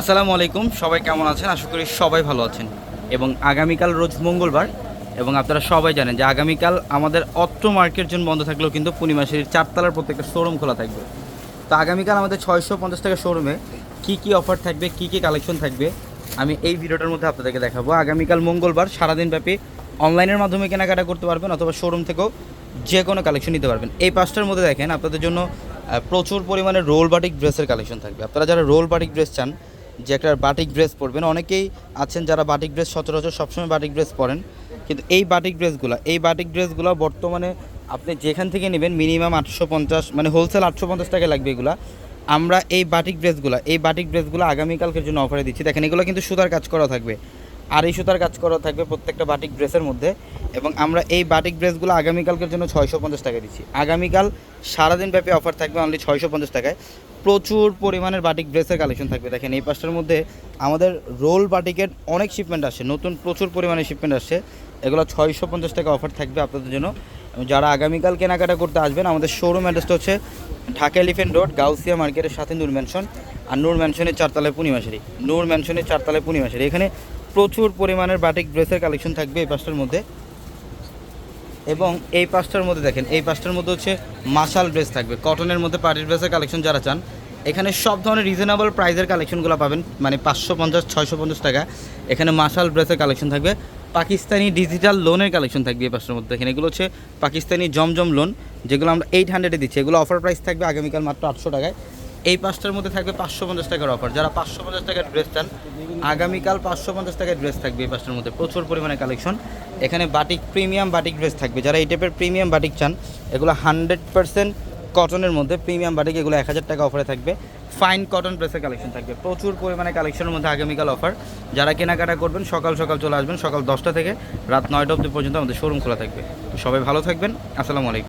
আসসালামু আলাইকুম, সবাই কেমন আছেন? আশা করি সবাই ভালো আছেন। এবং আগামীকাল রোজ মঙ্গলবার, এবং আপনারা সবাই জানেন যে আগামীকাল আমাদের অত্র মার্কেট জন্য বন্ধ থাকলেও কিন্তু পূর্ণিমা পূর্ণিমাসের চারতলার প্রত্যেকটা শোরুম খোলা থাকবে। তো আগামীকাল আমাদের ছয়শো পঞ্চাশ টাকা শোরুমে কী কী অফার থাকবে, কী কী কালেকশন থাকবে, আমি এই ভিডিওটার মধ্যে আপনাদেরকে দেখাবো। আগামীকাল মঙ্গলবার সারাদিন ব্যাপী অনলাইনের মাধ্যমে কেনাকাটা করতে পারবেন অথবা শোরুম থেকেও যে কোনো কালেকশন নিতে পারবেন। এই পাঁচটার মধ্যে দেখেন, আপনাদের জন্য প্রচুর পরিমাণে রোল বাটিক ড্রেসের কালেকশন থাকবে। আপনারা যারা রোল বাটিক ড্রেস চান যে একটা বাটিক ড্রেস পরবেন। অনেকেই আছেন যারা বাটিক ড্রেস সচরাচর সবসময় বাটিক ড্রেস পরেন। কিন্তু এই বাটিক ড্রেসগুলো এই বাটিক ড্রেসগুলো বর্তমানে আপনি যেখান থেকে নেবেন মিনিমাম আটশো পঞ্চাশ মানে হোলসেল আটশো পঞ্চাশ টাকা লাগবে এগুলো। আমরা এই বাটিক ড্রেসগুলো এই বাটিক ড্রেসগুলো আগামীকালকের জন্য অফারে দিচ্ছি। দেখেন, এগুলো কিন্তু সুতার কাজ করা থাকবে। আর এই সুতার কাজ করা থাকবে প্রত্যেকটা বাটিক ড্রেসের মধ্যে। এবং আমরা এই বাটিক ড্রেসগুলো আগামীকালকের জন্য ছয়শো পঞ্চাশ টাকা দিচ্ছি। আগামীকাল সারাদিন ব্যাপী অফার থাকবে অনলি ছয়শো পঞ্চাশ টাকায়। প্রচুর পরিমাণের বাটিক ড্রেসের কালেকশন থাকবে। দেখেন এই পাঁচটার মধ্যে আমাদের রোল বাটিকের অনেক শিপমেন্ট আসছে। নতুন প্রচুর পরিমাণে শিপমেন্ট আসছে। এগুলো ছয়শো পঞ্চাশ টাকা অফার থাকবে আপনাদের জন্য। যারা আগামীকাল কেনাকাটা করতে আসবেন, আমাদের শোরুম অ্যাড্রেসটা হচ্ছে ঢাকা এলিফেন্ট রোড গাউসিয়া মার্কেটের সাথে নূর ম্যানশন আর নূর ম্যানশনের চারতলায় পূর্ণিমাশারি। নূর ম্যানশনের চারতলায় পূর্ণিমাশারি। এখানে প্রচুর পরিমাণের বাটিক ড্রেসের কালেকশন থাকবে এই পাঁচটার মধ্যে। এবং এই পাঁচটার মধ্যে দেখেন, এই পাঁচটার মধ্যে হচ্ছে মাসাল ড্রেস থাকবে। কটনের মধ্যে পার্টি ড্রেসের কালেকশন যারা চান, এখানে সব ধরনের রিজনেবল প্রাইসের কালেকশনগুলো পাবেন মানে পাঁচশো পঞ্চাশ, ছয়শো পঞ্চাশ টাকা। এখানে মাসাল ড্রেসের কালেকশন থাকবে। পাকিস্তানি ডিজিটাল লোনের কালেকশন থাকবে এই পাঁচটার মধ্যে। দেখেন, এগুলো হচ্ছে পাকিস্তানি জমজম লোন যেগুলো আমরা এইট হান্ড্রেডে দিচ্ছি। এগুলো অফার প্রাইস থাকবে আগামীকাল মাত্র আটশো টাকায়। এই পাঁচটার মধ্যে থাকবে পাঁচশো পঞ্চাশ টাকার অফার যারা পাঁচশো পঞ্চাশ টাকার ড্রেস চান, আগামীকাল পাঁচশো পঞ্চাশ টাকার ড্রেস থাকবে এই পাঁচটার মধ্যে। প্রচুর পরিমাণে কালেকশন এখানে বাটিক প্রিমিয়াম বাটিক ড্রেস থাকবে। যারা এই টাইপের প্রিমিয়াম বাটিক চান, এগুলো হান্ড্রেড পার্সেন্ট কটনের মধ্যে। প্রিমিয়াম বাটিক এগুলো এক হাজার টাকা অফারে থাকবে। ফাইন কটন ড্রেসের কালেকশন থাকবে। প্রচুর পরিমাণে কালেকশনের মধ্যে আগামীকাল অফার যারা কেনাকাটা করবেন, সকাল সকাল চলে আসবেন, সকাল দশটা থেকে রাত নয়টা অবধি পর্যন্ত আমাদের শোরুম খোলা থাকবে। সবাই ভালো থাকবেন। আসসালামু আলাইকুম।